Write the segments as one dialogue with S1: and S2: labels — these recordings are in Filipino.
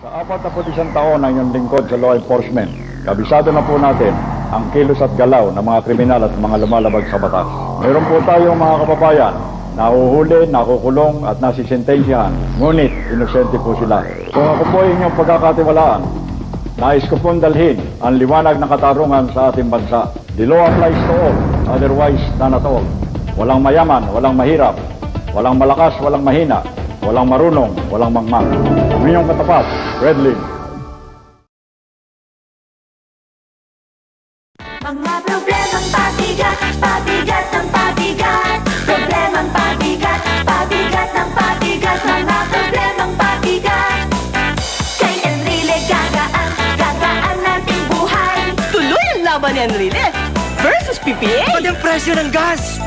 S1: Sa apat na po isang taon ng inyong lingkod sa law enforcement, kabisado na po natin ang kilos at galaw ng mga kriminal at mga lumalabag sa batas. Meron po tayong mga kababayan nahuhuli, nakukulong at nasisentensyahan. Ngunit, inosente po sila. Kung ako po inyong pagkakatiwalaan, nais ko pong dalhin ang liwanag ng katarungan sa ating bansa. The law applies to all, otherwise none at all. Walang mayaman, walang mahirap, walang malakas, walang mahina, walang marunong, walang mangmang. Ang inyong katapat, Red Link.
S2: Mga problemang pabigat, pabigat ng pabigat Problemang pabigat, pabigat ng pabigat Mga problemang pabigat Kay Enrile gagaan, gagaan nating buhay
S3: Tuloy ang laban ni Enrile versus PPA.
S4: Pati ang presyo ng gas!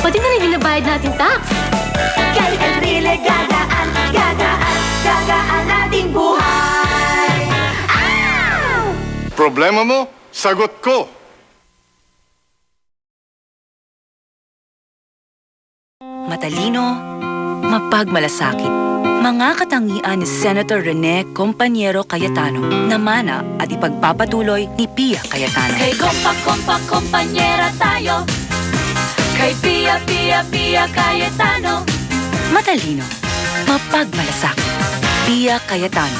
S5: Pati na rin binabayad nating tax.
S2: Kay Enrile gagaan, nating buhay!
S6: Problema mo? Sagot ko.
S7: Matalino, mapagmalasakit. Mga katangian ni Senator Rene Compañero Cayetano na mana at ipagpapatuloy ni Pia Cayetano.
S2: Kay kompa, kompa, kompanyera tayo Kay Pia, Pia, Pia Cayetano
S7: Matalino, mapagmalasakit. Pia Cayetano,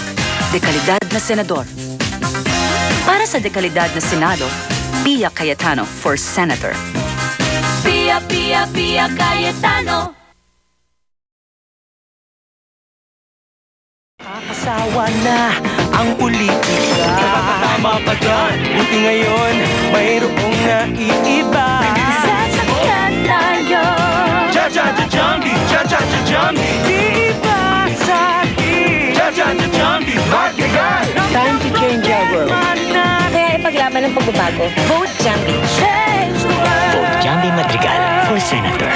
S7: dekalidad na senador. Para sa dekalidad na senado, Pia Cayetano for senator.
S2: Pia, Pia, Pia Cayetano
S4: Asawa na ang politika. Tama pa dyan. Buti ngayon, mayroong naiiba.
S2: Sasakyan tayo
S4: Cha cha
S3: ng pagbabago. Vote Jambi.
S2: Change the world
S4: Vote Jambi Madrigal for Senator.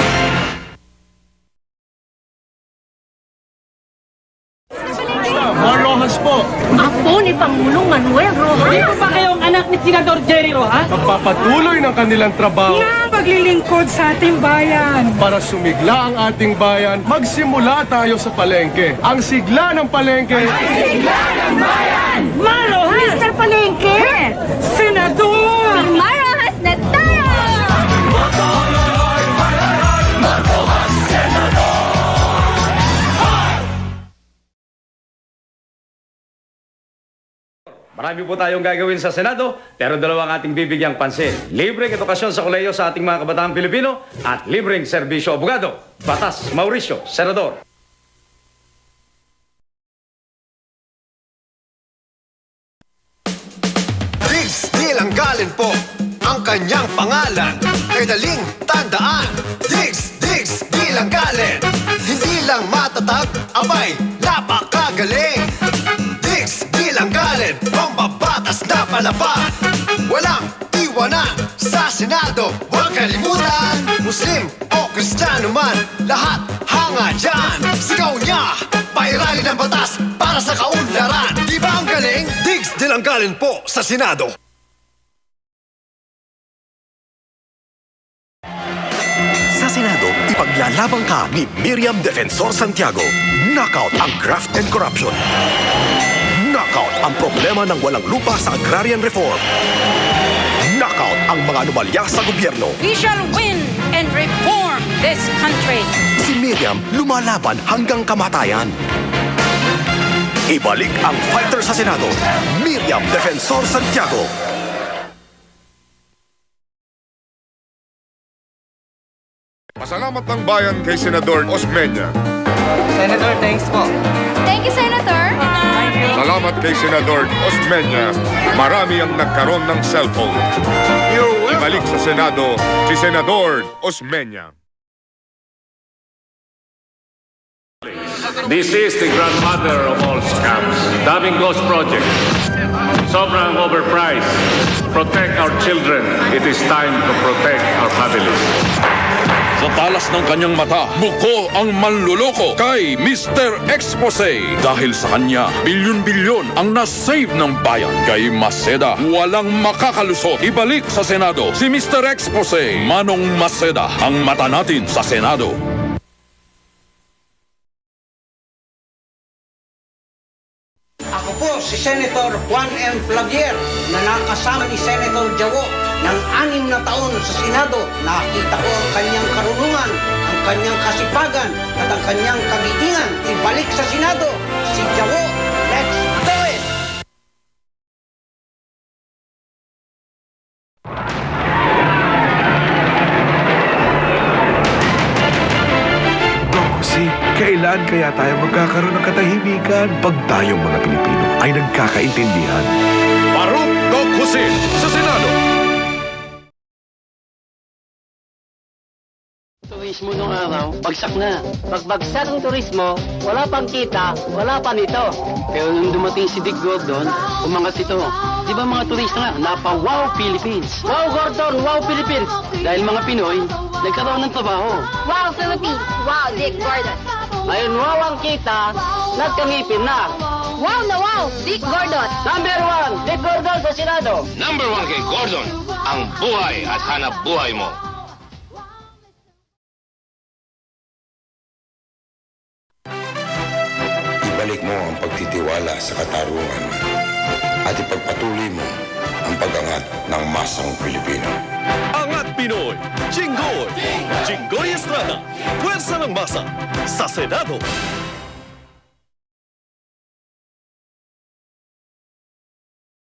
S8: Marlohas po.
S5: Ako ni Pangulong Manuel Rojas.
S8: Hindi po ba kayong anak ni Senador Jerry Rojas?
S6: Pagpapatuloy ng kanilang trabaho
S8: Na maglilingkod sa ating bayan.
S6: para sumigla ang ating bayan, magsimula tayo sa palengke. Ang sigla ng palengke,
S8: Marojas! Mr. Palengke!
S9: Marami po tayong gagawin sa Senado, pero dalawang ating bibigyang pansin. Libreng edukasyon sa koleyo sa ating mga kabataang Pilipino at libreng serbisyo abogado. Batas Mauricio, Senador.
S10: Diggs Dilanggalin po ang kanyang pangalan Kay daling tandaan Diggs, Diggs Dilanggalin Hindi lang matatag, abay, napakagaling palapa Walang iwanan sa Senado Huwag kalimutan Muslim o Kristiyano man Lahat hanga dyan Sigaw niya, pairali ng batas Para sa kaunlaran Di ba ang galing? Diggs Dilanggalin po sa Senado
S11: Sa Senado, ipaglalabang ka ni Miriam Defensor Santiago. Knockout ang graft and corruption. Knockout ang problema ng walang lupa sa agrarian reform. Knockout ang mga anomalya sa gobyerno.
S7: We shall win and reform this country.
S11: Si Miriam lumalaban hanggang kamatayan. Ibalik ang fighter sa Senado, Miriam Defensor Santiago.
S6: Pasalamat ng bayan kay Senador Osmeña.
S4: Senator, thanks po.
S5: Thank you, Senator.
S6: Salamat kay Senador Osmeña. Marami ang nagkaroon ng cellphone. Ibalik sa Senado si Senador Osmeña.
S12: This is the grandmother of all scams. Daming Ghost Project. Sobrang overpriced. Protect our children. It is time to protect our families.
S13: Sa talas ng kanyang mata, buko ang manluloko kay Mr. Expose. Dahil sa kanya, bilyon-bilyon ang nasave ng bayan. Kay Maseda, walang makakalusot. Ibalik sa Senado si Mr. Expose. Manong Maseda, ang mata natin sa Senado.
S10: Ako po
S14: Senator Juan M. Flavier na nakasama ni Senator Jawo ng anim na taon sa Senado. Nakita ko ang kanyang karunungan, ang kanyang kasipagan at ang kanyang kagitingan. Ibalik sa Senado si Jawo. Let's do it!
S15: Kailan kaya tayo magkakaroon ng katahimikan pag tayong mga Pilipino ay nagkakaintindihan?
S11: Baruk Jose sa Senado.
S3: Turismo nung araw, bagsak na. Pagbagsak ng turismo, wala pang kita, wala pa nito. Pero nung dumating si Dick Gordon, umangat ito. Di ba mga turista nga, napa-wow Philippines. Wow Gordon, wow Philippines. Dahil mga Pinoy, nagkaroon ng trabaho.
S16: Wow, Philippines! Wow, Dick Gordon!
S3: Ngayon wow ang kita, nagkangipin na.
S16: Wow na wow, Dick Gordon!
S3: Number one, Dick Gordon sa Senado.
S17: Number one kay Gordon, ang buhay at hanap buhay mo.
S18: Ibalik mo ang pagtitiwala sa katarungan at ipagpatuloy mo ang pag-angat ng masang Pilipino.
S11: Angat Pinoy, Jinggoy! Jinggoy Estrada, Pwersa ng Masa, sa Senado.